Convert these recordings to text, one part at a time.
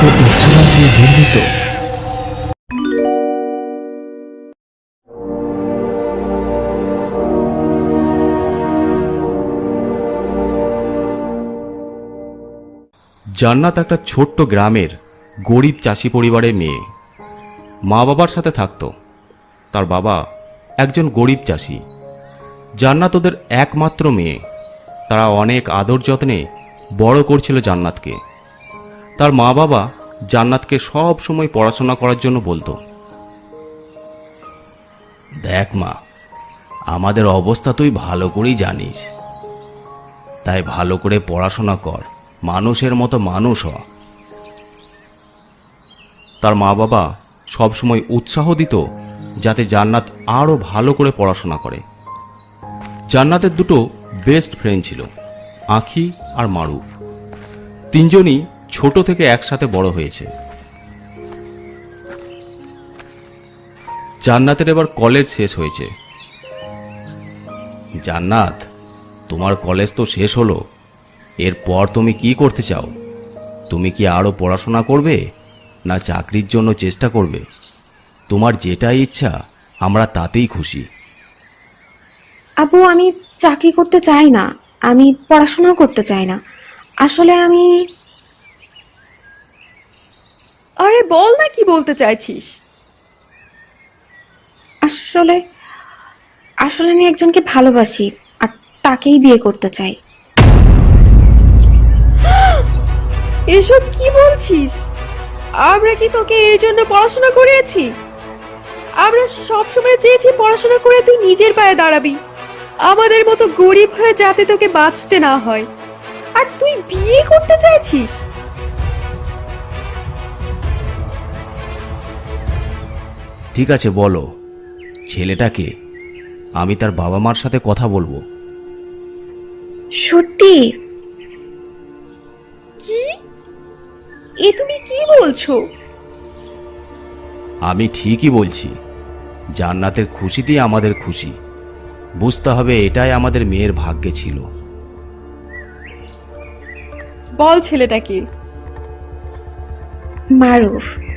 দিয়ে নির্মিত। জান্নাত একটা ছোট্ট গ্রামের গরিব চাষি পরিবারের মেয়ে। মা বাবার সাথে থাকতো। তার বাবা একজন গরিব চাষি। জান্নাত ওদের একমাত্র মেয়ে। তারা অনেক আদর যত্নে বড় করছিল জান্নাতকে। তার মা বাবা জান্নাতকে সব সময় পড়াশোনা করার জন্য বলতো। দেখ মা, আমাদের অবস্থা তুই ভালো করেই জানিস। তাই ভালো করে পড়াশোনা কর, মানুষের মতো মানুষ হ। তার মা বাবা সবসময় উৎসাহ দিত যাতে জান্নাত আরও ভালো করে পড়াশোনা করে। জান্নাতের দুটো বেস্ট ফ্রেন্ড ছিল, আখি আর মারুফ। তিনজনই ছোট থেকে একসাথে বড় হয়েছে। জান্নাতের এবার কলেজ শেষ হয়েছে। জান্নাত, তোমার কলেজ তো শেষ হলো। এরপর তুমি কি করতে চাও? তুমি কি আরও পড়াশোনা করবে, না চাকরির জন্য চেষ্টা করবে? তোমার যেটাই ইচ্ছা, আমরা তাতেই খুশি। আপু, আমি চাকরি করতে চাই না। আমি পড়াশোনা করতে চাই না। আসলে আমি আরে বল না কি বলতে চাইছিস? আসলে আসলে আমি একজনকে ভালোবাসি আর তাকেই বিয়ে করতে চাই। এসব কি বলছিস? আমরা কি তোকে এই জন্য পড়াশোনা করিয়েছি? আমরা সবসময় চেয়েছি পড়াশোনা করে তুই নিজের পায়ে দাঁড়াবি। আমাদের মতো গরিব হয়ে যাতে তোকে বাঁচতে না হয়। আর তুই বিয়ে করতে চাইছিস? ঠিক আছে বলো। ছেলেটাকে আমি তার বাবা মার সাথে কথা বলব। সত্যি? কি? এ তুমি কি বলছো? আমি ঠিকই বলছি। জান্নাতের খুশিতেই আমাদের খুশি। বুঝতে হবে এটাই আমাদের মেয়ের ভাগ্যে ছিল। বল ছেলেটাকে। মারুফ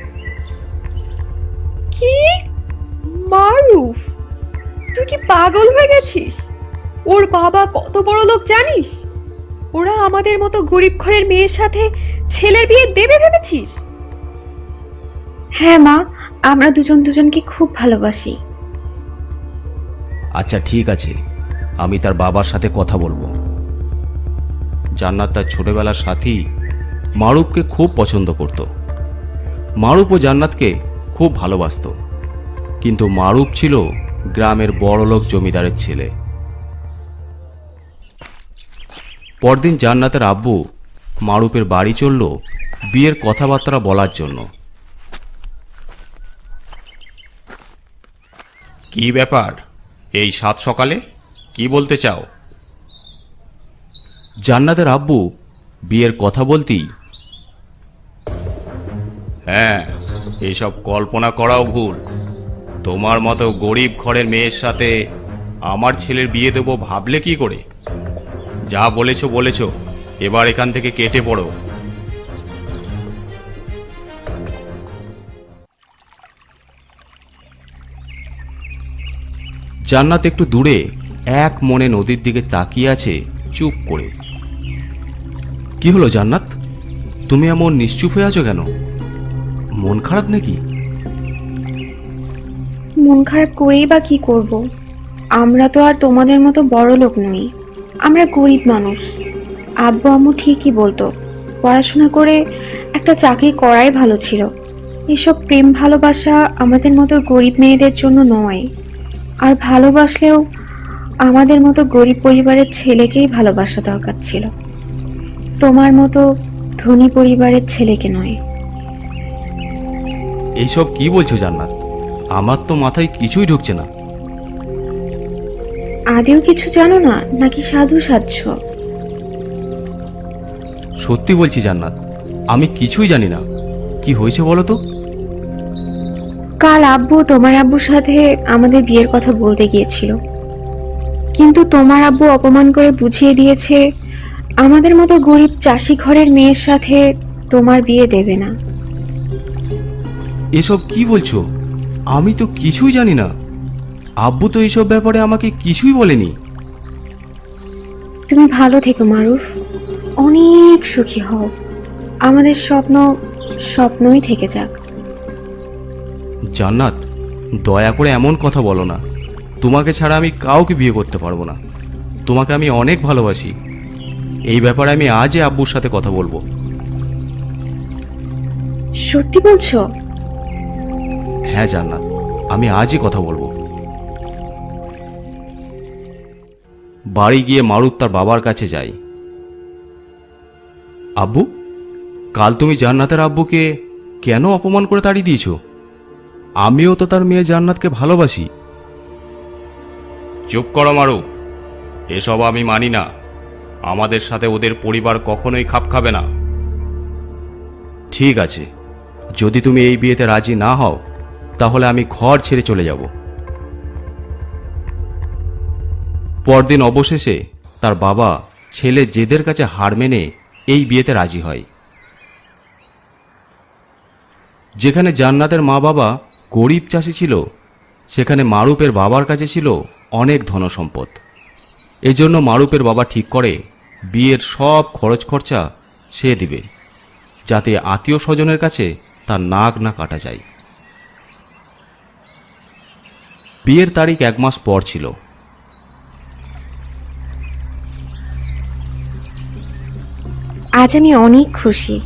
কি পাগল হয়ে গেছিস? ওর বাবা কত বড় লোক জানিস? ওরা আমাদের মতো গরিব ঘরের মেয়ের সাথে ছেলের বিয়ে দেবে ভেবেছিস? হ্যাঁ মা আমরা দুজন দুজনকে খুব ভালোবাসি। আচ্ছা ঠিক আছে। আমি তার বাবার সাথে কথা বলব। জান্নাত তার ছোটবেলার সাথী মারুফকে খুব পছন্দ করত। মারুফ ও জান্নাতকে খুব ভালোবাসতো। কিন্তু মারুফ ছিল গ্রামের বড়লোক জমিদারের ছেলে। পরদিন জান্নাতের আব্বু মারুপের বাড়ি চলল বিয়ের কথাবার্তা বলার জন্য। কি ব্যাপার? এই সাত সকালে? কি বলতে চাও? জান্নাতের আব্বু বিয়ের কথা বলতেই হ্যাঁ এসব কল্পনা করাও ভুল। তোমার মতো গরিব ঘরের মেয়ের সাথে আমার ছেলের বিয়ে দেবো ভাবলে কি করে? যা বলেছ, বলেছ। এবার এখান থেকে কেটে পড়ো। জান্নাত একটু দূরে, এক মনে নদীর দিকে তাকিয়ে আছে চুপ করে। কি হলো জান্নাত? তুমি এমন নিশ্চুপ হয়ে আছো কেন? মন খারাপ নাকি? মন খারাপ করেই বা কি করব? আমরা তো আর তোমাদের মতো বড় লোক নই। আমরা গরিব মানুষ। আব্বু আম্মু ঠিকই বলতো, পড়াশোনা করে একটা চাকরি করাই ভালো ছিল। এসব প্রেম ভালোবাসা আমাদের মতো গরিব মেয়েদের জন্য নয়। আর ভালোবাসলেও আমাদের মতো গরিব পরিবারের ছেলেকেই ভালোবাসা দরকার ছিল। তোমার মতো ধনী পরিবারের ছেলেকে নয়। এইসব কি বলছো জান্নাত? আমার তো মাথায় কিছুই ঢুকছে না। আদেও কিছু জানো না নাকি সাধু সাধ্য সত্যি বলছি জান্নাত আমি কিছুই জানি না। কি হয়েছে বলো তো? কাল আব্বু তোমার আব্বুর সাথে আমাদের বিয়ের কথা বলতে গিয়েছিল। কিন্তু তোমার আব্বু অপমান করে বুঝিয়ে দিয়েছে আমাদের মতো গরিব চাষি ঘরের মেয়ের সাথে তোমার বিয়ে দেবে না। এসব কি বলছো? আমি তো কিছুই জানি না। আব্বু তো এইসব ব্যাপারে আমাকে কিছুই বলেনি। তুমি ভালো থেকো মারুফ। অনেক সুখী হও। আমাদের স্বপ্ন স্বপ্নই থেকে যাক। জান্নাত দয়া করে এমন কথা বলো না। তোমাকে ছাড়া আমি কাউকে বিয়ে করতে পারব না। তোমাকে আমি অনেক ভালোবাসি। এই ব্যাপারে আমি আজই আব্বুর সাথে কথা বলব। সত্যি বলছো? হ্যাঁ জান্নাত। আমি আজই কথা বলব। বাড়ি গিয়ে মারুত তার বাবার কাছে যাই। আব্বু কাল তুমি জান্নাতের আব্বুকে কেন অপমান করে তাড়িয়ে দিয়েছ? আমিও তো তার মেয়ে জান্নাতকে ভালোবাসি। চুপ করো মারুক এসব আমি মানি না। আমাদের সাথে ওদের পরিবার কখনোই খাপ খাবে না। ঠিক আছে। যদি তুমি এই বিয়েতে রাজি না হও তাহলে আমি ঘর ছেড়ে চলে যাব। পরদিন অবশেষে তার বাবা ছেলে জেদের কাছে হার মেনে এই বিয়েতে রাজি হয়। যেখানে জান্নাতের মা বাবা গরিব চাষি ছিল, সেখানে মারুপের বাবার কাছে ছিল অনেক ধনসম্পদ। এজন্য মারুপের বাবা ঠিক করে বিয়ের সব খরচ খরচা সে দিবে, যাতে আত্মীয় স্বজনের কাছে তার নাক না কাটা যায়। বিয়ের তারিখ এক মাস পর ছিল। আজ আমি অনেক খুশি।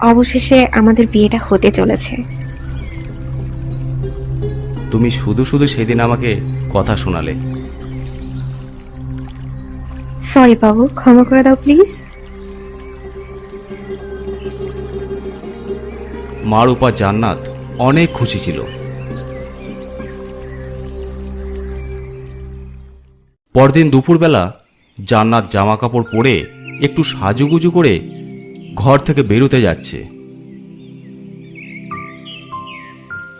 অবশেষে আমাদের বিয়েটা হতে চলেছে। তুমি শুধু শুধু সেদিন আমাকে কথা শোনালে। সরি বাবু ক্ষমা করে দাও প্লিজ। মার মারুপা জান্নাত অনেক খুশি ছিল। পরদিন দুপুরবেলা জান্নাত জামা কাপড় পরে একটু সাজুগুজু করে ঘর থেকে বেরোতে যাচ্ছে।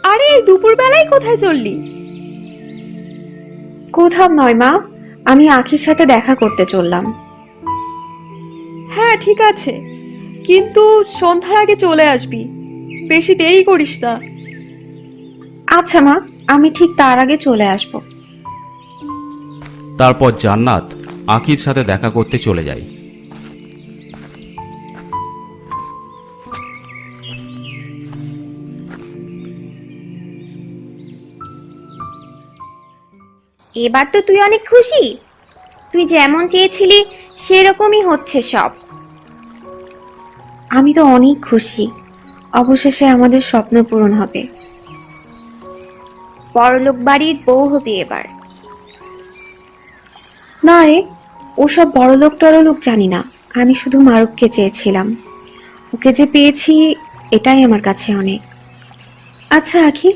আরে এই দুপুরবেলায় কোথায় চললি? কোথাও নয় মা আমি আখির সাথে দেখা করতে চললাম। হ্যাঁ ঠিক আছে। কিন্তু সন্ধ্যার আগে চলে আসবি। বেশি দেরি করিস না। আচ্ছা মা আমি ঠিক তার আগে চলে আসব। তারপর জান্নাত আকির সাথে দেখা করতে চলে যায়। এবার তো তুই অনেক খুশি। তুই যেমন চেয়েছিলি সেরকমই হচ্ছে সব। আমি তো অনেক খুশি। অবশেষে আমাদের স্বপ্ন পূরণ হবে। পরলোক বাড়ির বউ হবি এবার। না রে ওসব বড়লোক টরলোক জানি না। আমি শুধু মারুফকে চেয়েছিলাম। ওকে যে পেয়েছি এটাই আমার কাছে অনেক। আচ্ছা আখি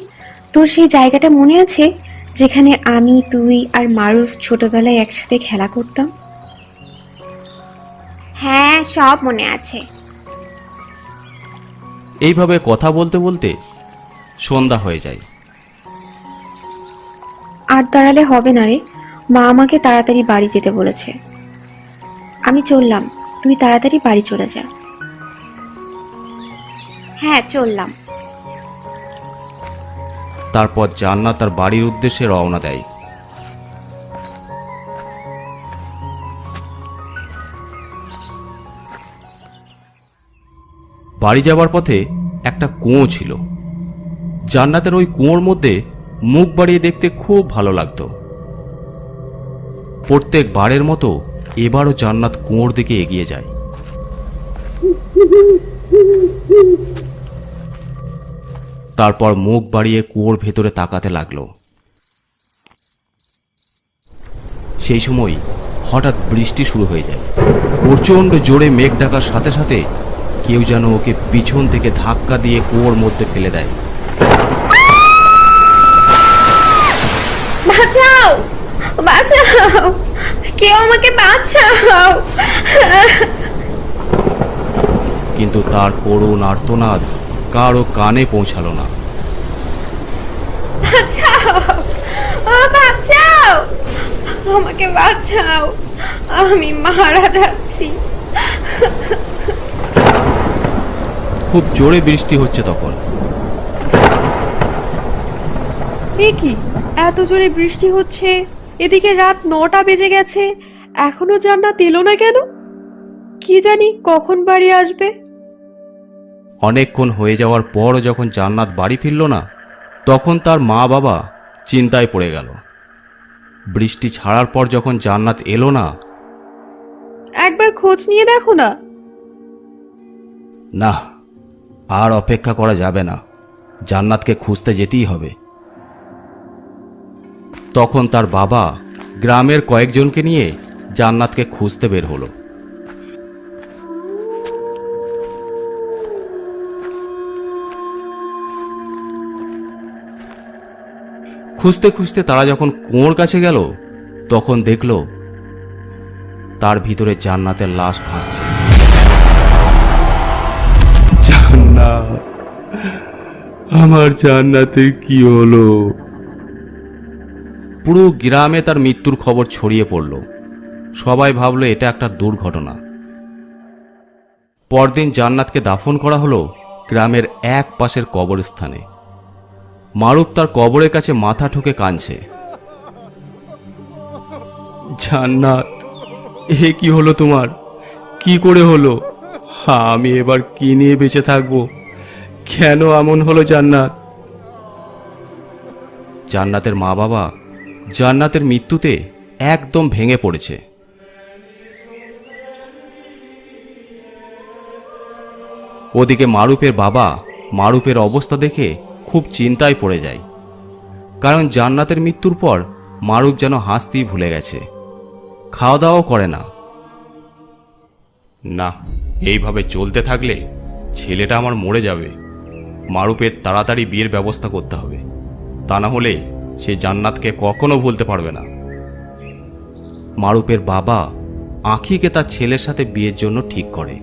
তোর সেই জায়গাটা মনে আছে যেখানে আমি তুই আর মারুফ ছোটবেলায় একসাথে খেলা করতাম? হ্যাঁ সব মনে আছে। এইভাবে কথা বলতে বলতে সন্ধ্যা হয়ে যায়। আর দাঁড়ালে হবে না রে। মা আমাকে তাড়াতাড়ি বাড়ি যেতে বলেছে। আমি চললাম, তুই তাড়াতাড়ি বাড়ি চলে যা। হ্যাঁ চললাম। তারপর জান্নাত তার বাড়ির উদ্দেশ্যে রওনা দেয়। বাড়ি যাবার পথে একটা কুঁয়ো ছিল। জান্নাতের ওই কুঁয়োর মধ্যে মুখ বাড়িয়ে দেখতে খুব ভালো লাগতো। প্রত্যেক বারের মতো এবারও জান্নাত কুয়োর দিকে এগিয়ে যায়। তারপর মুখ বাড়িয়ে কুয়োর ভেতরে তাকাতে লাগল। সেই সময় হঠাৎ বৃষ্টি শুরু হয়ে যায়। প্রচণ্ড জোরে মেঘ ডাকার সাথে সাথে কেউ যেন ওকে পিছন থেকে ধাক্কা দিয়ে কুয়োর মধ্যে ফেলে দেয়। বাঁচাও! বাঁচাও। কেউ আমাকে বাঁচাও। কিন্তু তার করুণ আর্তনাদ কারও কানে পৌঁছালো না। বাঁচাও। ও বাঁচাও। আমাকে বাঁচাও। আমি মারা যাচ্ছি। খুব জোরে বৃষ্টি হচ্ছে তখন। এ কি? এত জোরে বৃষ্টি হচ্ছে? এদিকে রাত নটা বেজে গেছে। এখনও জান্নাত এলো না কেন? কি জানি কখন বাড়ি আসবে? অনেকক্ষণ হয়ে যাওয়ার পরও যখন জান্নাত বাড়ি ফিরল না তখন তার মা বাবা চিন্তায় পড়ে গেল। বৃষ্টি ছাড়ার পর যখন জান্নাত এলো না একবার খোঁজ নিয়ে দেখো না। না আর অপেক্ষা করা যাবে না। জান্নাতকে খুঁজতে যেতেই হবে। তখন তার বাবা গ্রামের কয়েকজনকে নিয়ে জান্নাতকে খুঁজতে বের হলো। খুঁজতে খুঁজতে তারা যখন কুয়োর কাছে গেল, তখন দেখল তার ভিতরে জান্নাতের লাশ ভাসছে। জান্নাত, আমার জান্নাতের কি হলো? পুরো গ্রামে তার মৃত্যুর খবর ছড়িয়ে পড়ল। সবাই ভাবলো, এটা একটা দুর্ঘটনা। পরদিন জান্নাতকে দাফন করা হলো গ্রামের এক পাশের কবরস্থানে। মারুফ তার কবরের কাছে মাথা ঠুকে কাঁদছে। জান্নাত, এ কি হলো তোমার? কি করে হলো? আমি এবার কি নিয়ে বেঁচে থাকব? কেন এমন হলো জান্নাত? জান্নাতের মা বাবা জান্নাতের মৃত্যুতে একদম ভেঙে পড়েছে। ওদিকে মারুপের বাবা মারুপের অবস্থা দেখে খুব চিন্তায় পড়ে যায়। কারণ জান্নাতের মৃত্যুর পর মারুপ যেন হাসতেই ভুলে গেছে। খাওয়া দাওয়াও করে না। না, এইভাবে চলতে থাকলে ছেলেটা আমার মরে যাবে। মারুপের তাড়াতাড়ি বিয়ের ব্যবস্থা করতে হবে। তা না হলে সে জান্নাতকে কখনো ভুলতে পারবে না। মারুপের বাবা আঁখিকে তার ছেলের সাথে বিয়ের জন্য ঠিক করে,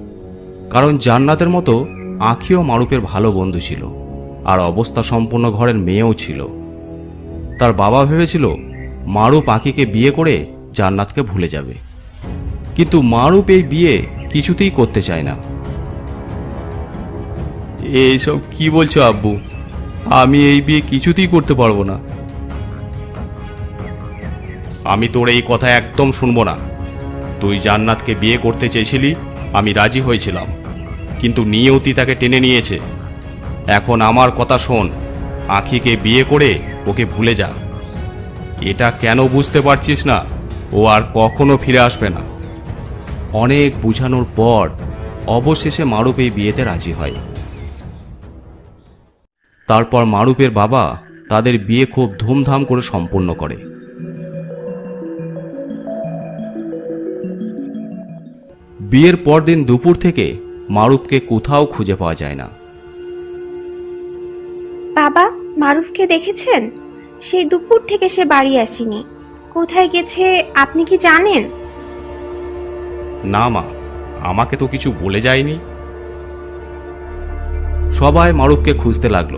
কারণ জান্নাতের মতো আঁখিও মারুপের ভালো বন্ধু ছিল আর অবস্থা সম্পূর্ণ ঘরের মেয়েও ছিল। তার বাবা ভেবেছিল মারুপ আখিকে বিয়ে করে জান্নাতকে ভুলে যাবে। কিন্তু মারুপ এই বিয়ে কিছুতেই করতে চায় না। এইসব কি বলছো আব্বু? আমি এই বিয়ে কিছুতেই করতে পারব না। আমি তোর এই কথা একদম শুনব না। তুই জান্নাতকে বিয়ে করতে চেয়েছিলি, আমি রাজি হয়েছিলাম। কিন্তু নিয়তি তাকে টেনে নিয়েছে। এখন আমার কথা শোন, আখিকে বিয়ে করে ওকে ভুলে যা। এটা কেন বুঝতে পারছিস না? ও আর কখনো ফিরে আসবে না। অনেক বুঝানোর পর অবশেষে মারুপ এই বিয়েতে রাজি হয়। তারপর মারুপের বাবা তাদের বিয়ে খুব ধুমধাম করে সম্পূর্ণ করে। বিয়ের পরদিন দুপুর থেকে মারুফকে কোথাও খুঁজে পাওয়া যায় না। বাবা মারুফকে দেখেছেন? সেই দুপুর থেকে সে বাড়ি আসেনি। কোথায় গেছে আপনি কি জানেন? না মা আমাকে তো কিছু বলে যায়নি। সবাই মারুফকে খুঁজতে লাগল।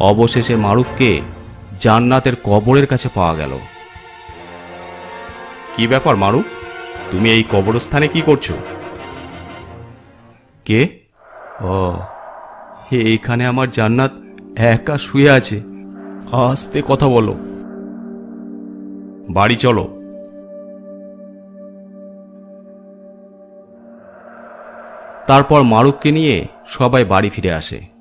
অবশেষে মারুফকে জান্নাতের কবরের কাছে পাওয়া গেল। কি ব্যাপার মারুফ তুমি এই কবরস্থানে কি করছ? কে? ও, হে এইখানে আমার জান্নাত একা শুয়ে আছে। আস্তে কথা বলো। বাড়ি চলো। তারপর মারুফকে নিয়ে সবাই বাড়ি ফিরে আসে।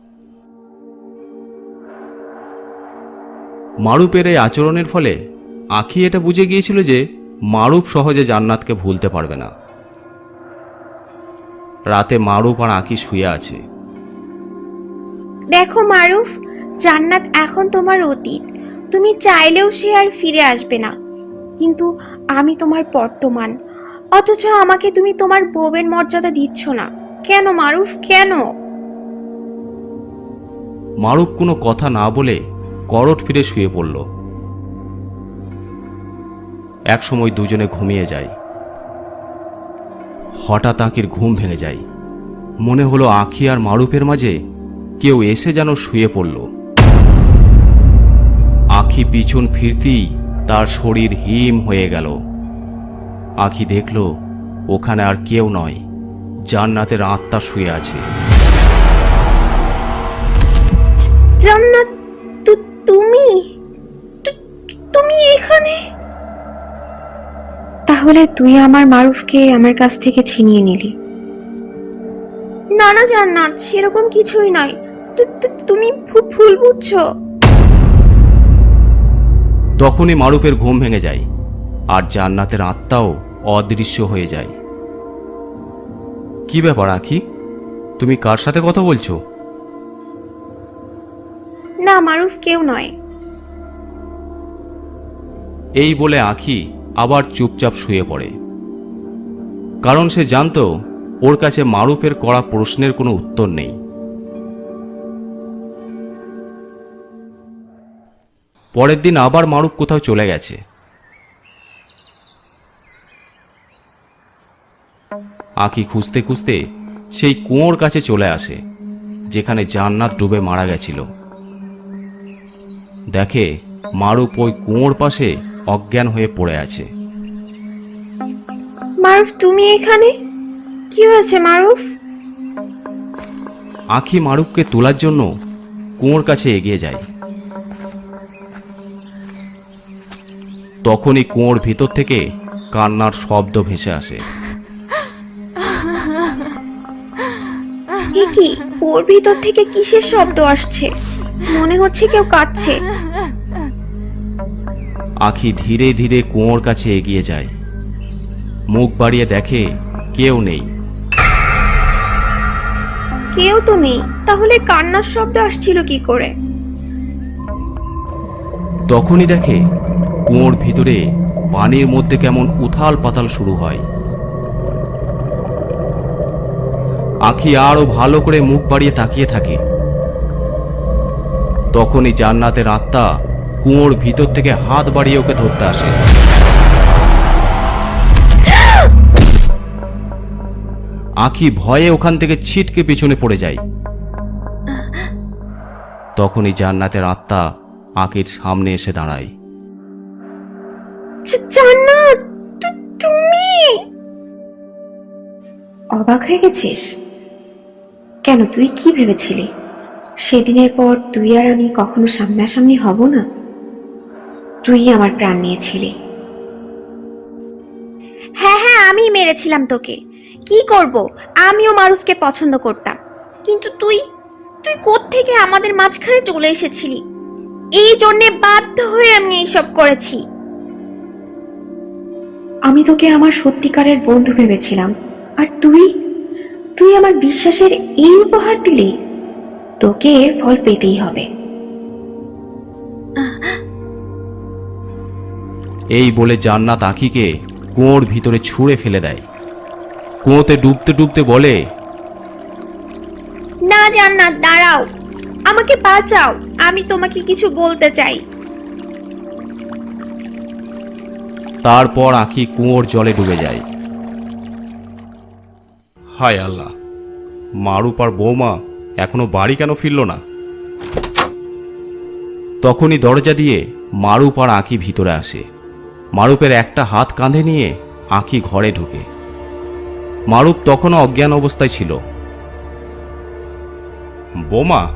মারুপের এই আচরণের ফলে আখি এটা বুঝে গিয়েছিল যে মারুপ সহজে জান্নাতকে ভুলতে পারবে না। রাতে মারুপ আর আঁকি শুয়ে আছে। দেখো মারুফ জান্নাত এখন তোমার অতীত। তুমি চাইলেও সে আর ফিরে আসবে না। কিন্তু আমি তোমার বর্তমান। অথচ আমাকে তুমি তোমার বউয়ের মর্যাদা দিচ্ছ না। কেন মারুফ? কেন? মারুফ কোনো কথা না বলে করট ফিরে শুয়ে পড়ল। এক সময় দুজনে ঘুমিয়ে যায়। হঠাৎ আঁকির ঘুম ভেঙে যায়। মনে হলো আঁখি আর মারুপের মাঝে কেউ এসে যেন শুয়ে পড়ল। আঁখি পিছন ফিরতেই তার শরীর হিম হয়ে গেল। আঁখি দেখল, ওখানে আর কেউ নয়, জান্নাতের আত্মা শুয়ে আছে। জান্নাত তুমি? তুমি এখানে? তাহলে তুই আমার মারুফকে আমার কাছ থেকে ছিনিয়ে নিলি। না না জান্নাত সেরকম কিছুই নয় তুমি ভুল বুঝছ। তখনই মারুফের ঘুম ভেঙে যায় আর জান্নাতের আত্মাও অদৃশ্য হয়ে যায়। কি ব্যাপার আখি? তুমি কার সাথে কথা বলছো? না, মারুফ কেউ নয়। এই বলে আখি আবার চুপচাপ শুয়ে পড়ে। কারণ সে জানতো, ওর কাছে মারুফের করা প্রশ্নের কোনো উত্তর নেই। পরের দিন আবার মারুফ কোথাও চলে গেছে। আখি খুঁজতে খুঁজতে সেই কুয়োর কাছে চলে আসে, যেখানে জান্নাত ডুবে মারা গেছিল। দেখে মারুফ ওই কুয়োর পাশে অজ্ঞান হয়ে পড়ে আছে। মারুফ তুমি এখানে? কি হয়েছে মারুফ? আখি মারুফকে তোলার জন্য কুয়োর কাছে এগিয়ে যায়। তখনই কুয়োর ভিতর থেকে কান্নার শব্দ ভেসে আসে। কি? ওর ভিতর থেকে কিসের শব্দ আসছে? মনে হচ্ছে কেউ কাঁদছে। আখি ধীরে ধীরে কুয়োর কাছে এগিয়ে যায়। মুখ বাড়িয়ে দেখে কেউ নেই। কেউ তো নেই। তাহলে কান্নার শব্দ আসছিল কি করে? তখনই দেখে কুয়োর ভিতরে পানির মধ্যে কেমন উথাল পাতাল শুরু হয়। আখি আরও ভালো করে মুখ বাড়িয়ে তাকিয়ে থাকে। তখনই জান্নাতের আত্মা কুয়োর ভিতর থেকে হাত বাড়িয়ে ওকে ধরতে আসে। আখি ভয়ে ওখান থেকে ছিটকে পিছনে পড়ে যায়। তখনই জান্নাতের আত্মা আখির সামনে এসে দাঁড়ায়। অবাক হয়ে গেছিস? কেন, তুই কি ভেবেছিলি? সেদিনের পর তুই আর আমি কখনো সামনাসামনি হব না? তুই আমার প্রাণ নিয়েছিলি। হ্যাঁ হ্যাঁ আমি মেরেছিলাম তোকে। কি করব? আমিও মারুফকে পছন্দ করতাম। কিন্তু তুই তুই থেকে আমাদের মাঝখানে চলে এসেছিলি? এই জন্যে বাধ্য হয়ে আমি এইসব করেছি। আমি তোকে আমার সত্যিকারের বন্ধু ভেবেছিলাম। আর তুই তুই আমার বিশ্বাসের এই উপহার দিলি? তোকে এর ফল পেতেই হবে। এই বলে জান্নাত আখিকে কুয়োর ভিতরে ছুঁড়ে ফেলে দেয়। কুয়োতে ডুবতে ডুবতে বলে না জান্নাত দাঁড়াও। আমাকে বাঁচাও। আমি তোমাকে কিছু বলতে চাই। তারপর আখি কুয়োর জলে ডুবে যায়। হায় আল্লাহ মারুপার বৌমা এখনও বাড়ি কেন ফিরল না? তখনই দরজা দিয়ে মারুপ আর আঁকি ভিতরে আসে। মারুপের একটা হাত কাঁধে নিয়ে আঁকি ঘরে ঢুকে। মারুপ তখনও অজ্ঞান অবস্থায় ছিল। বোমা,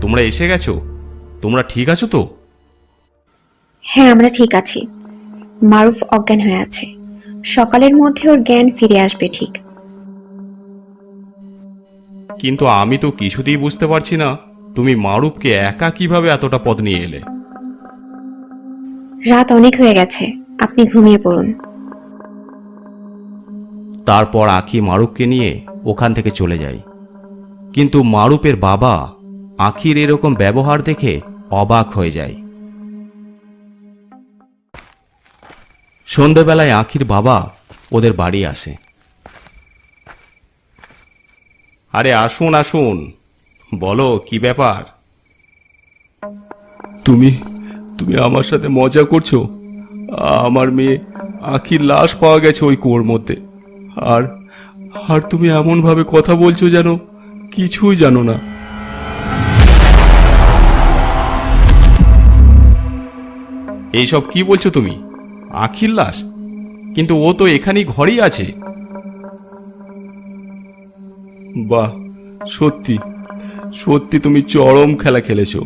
তোমরা এসে গেছো? তোমরা ঠিক আছো তো? হ্যাঁ আমরা ঠিক আছি। মারুফ অজ্ঞান হয়ে আছে। সকালের মধ্যে ওর জ্ঞান ফিরে আসবে ঠিক। কিন্তু আমি তো কিছুতেই বুঝতে পারছি না তুমি মারুপকে একা কীভাবে এতটা পদ নিয়ে এলে? রাত অনেক হয়ে গেছে আপনি ঘুমিয়ে পড়ুন। তারপর আখি মারুপকে নিয়ে ওখান থেকে চলে যায়। কিন্তু মারুপের বাবা আখির এরকম ব্যবহার দেখে অবাক হয়ে যায়। সন্ধেবেলায় আখির বাবা ওদের বাড়ি আসে। আরে আসুন আসুন। বলো কি ব্যাপার? তুমি তুমি আমার সাথে মজা করছ? আমার মেয়ে আখির লাশ পাওয়া গেছে ওই কুয়োর মধ্যে। আর আর তুমি এমনভাবে কথা বলছো যেন কিছুই জানো না। এইসব কি বলছো তুমি? আখির লাশ? কিন্তু ও তো এখানেই ঘরেই আছে। বাহ, সত্যি। সত্যি তুমি চরম খেলা খেলেছো।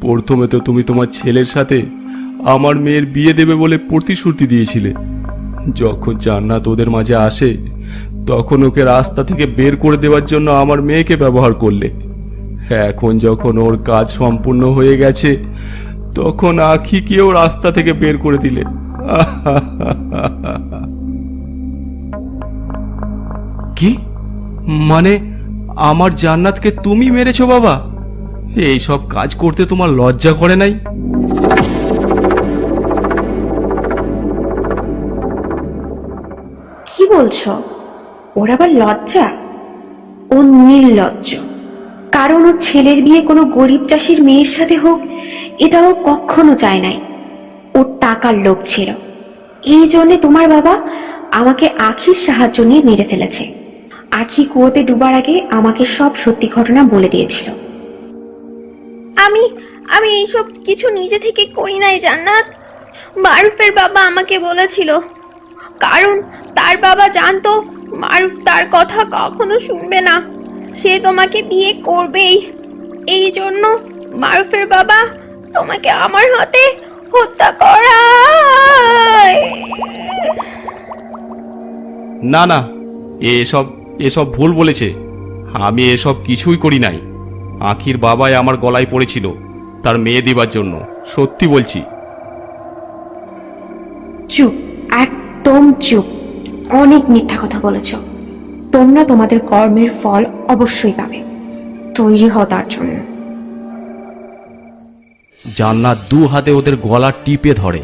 প্রথমে তো তুমি তোমার ছেলের সাথে আমার মেয়ের বিয়ে দেবে বলে প্রতিশ্রুতি দিয়েছিলে। যখন জান্নাত ওদের মাঝে আসে, তখন ওকে রাস্তা থেকে বের করে দেওয়ার জন্য আমার মেয়েকে ব্যবহার করলে। এখন যখন ওর কাজ সম্পূর্ণ হয়ে গেছে, তখন আখিকেও রাস্তা থেকে বের করে দিলে। কি? মানে আমার জান্নাতকে তুমি মেরেছো বাবা? এই সব কাজ করতে তোমার লজ্জা করে নাই? কি বলছো? ওর আবার লজ্জা? ও নির্লজ্জ। কারণ ও ছেলের বিয়ে কোনো গরিব চাষির মেয়ের সাথে হোক, এটা ও কখনো চায় নাই। ওর টাকার লোভ ছিল। এই জন্যে তোমার বাবা আমাকে আখির সাহায্য নিয়ে মেরে ফেলেছে। আখি কুয়োতে ডুবার আগে আমাকে সব সত্যি ঘটনা বলে দিয়েছিল। আমি আমি এইসব কিছু নিজে থেকে করি নাই জান্নাত। মারুফের বাবা আমাকে বলেছিল। কারণ তার বাবা জানতো মারুফ তার কথা কখনো শুনবে না। সে তোমাকে বিয়ে করবেই। এই জন্য মারুফের বাবা তোমাকে আমার হাতে হত্যা করা না না এসব এসব ভুল বলেছে। আমি এসব কিছুই করি নাই। আখির বাবাই আমার গলায় পড়েছিল তার মেয়ে দিবার জন্য। সত্যি বলছি। চুপ একদম চুপ। অনেক মিথ্যা কথা বলেছ। তোমরা তোমাদের কর্মের ফল অবশ্যই পাবে। তৈরি হও তার জন্য। জান্নাত দু হাতে ওদের গলা টিপে ধরে।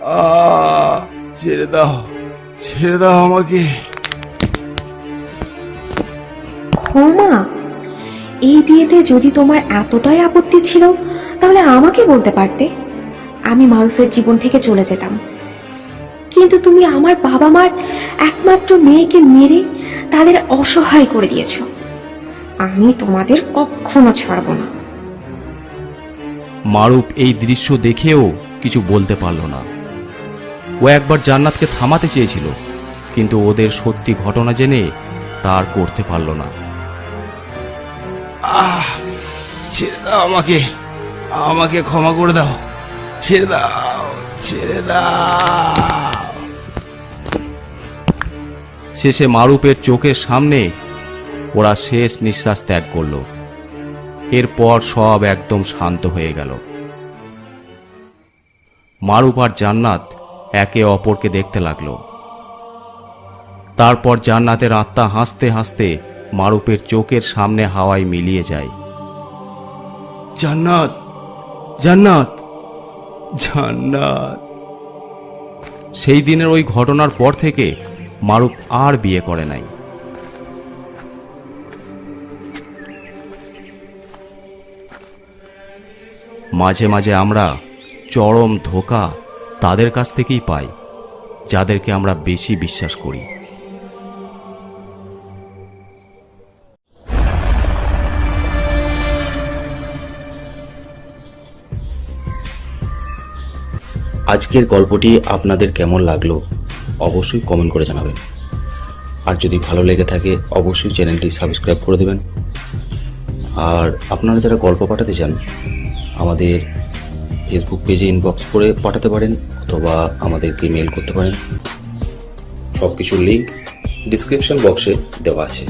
আহ, ছেড়ে দাও। ছেড়ে দাও আমাকে। ক্ষমা এই বিয়েতে যদি তোমার এতটাই আপত্তি ছিল, তাহলে আমাকে বলতে পারতে। আমি মারুফের জীবন থেকে চলে যেতাম। কিন্তু তুমি আমার বাবা মার একমাত্র মেয়েকে মেরে তাদের অসহায় করে দিয়েছ। আমি তোমাদের কখনো ছাড়বো না। মারুপ এই দৃশ্য দেখেও কিছু বলতে পারল না। ও একবার জান্নাতকে থামাতে চেয়েছিল, কিন্তু ওদের সত্যি ঘটনা জেনে তার করতে পারল না। ছেড়ে দাও আমাকে। আমাকে ক্ষমা করে দাও। ছেড়ে দাও ছেড়ে দাও। শেষে মারুপের চোখের সামনে ওরা শেষ নিঃশ্বাস ত্যাগ করল। এরপর সব একদম শান্ত হয়ে গেল। মারুপ আর জান্নাত একে অপরকে দেখতে লাগল। তারপর জান্নাতের আত্মা হাসতে হাসতে মারুপের চোখের সামনে হাওয়ায় মিলিয়ে যায়। জান্নাত জান্নাত জান্নাত। সেই দিনের ওই ঘটনার পর থেকে মারুপ আর বিয়ে করে নাই। মাঝে মাঝে আমরা চরম ধোকা তাদের কাছ থেকেই পাই যাদেরকে আমরা বেশি বিশ্বাস করি। আজকের গল্পটি আপনাদের কেমন লাগল অবশ্যই কমেন্ট করে জানাবেন। আর যদি ভালো লেগে থাকে, অবশ্যই চ্যানেলটি সাবস্ক্রাইব করে দেবেন। আর আপনারা যারা গল্প পাঠাতে চান, আমাদের ফেসবুক পেজে ইনবক্স করে পাঠাতে পারেন অথবা আমাদেরকে মেল করতে পারেন। সব কিছুর লিঙ্ক ডিসক্রিপশন বক্সে দেওয়া আছে।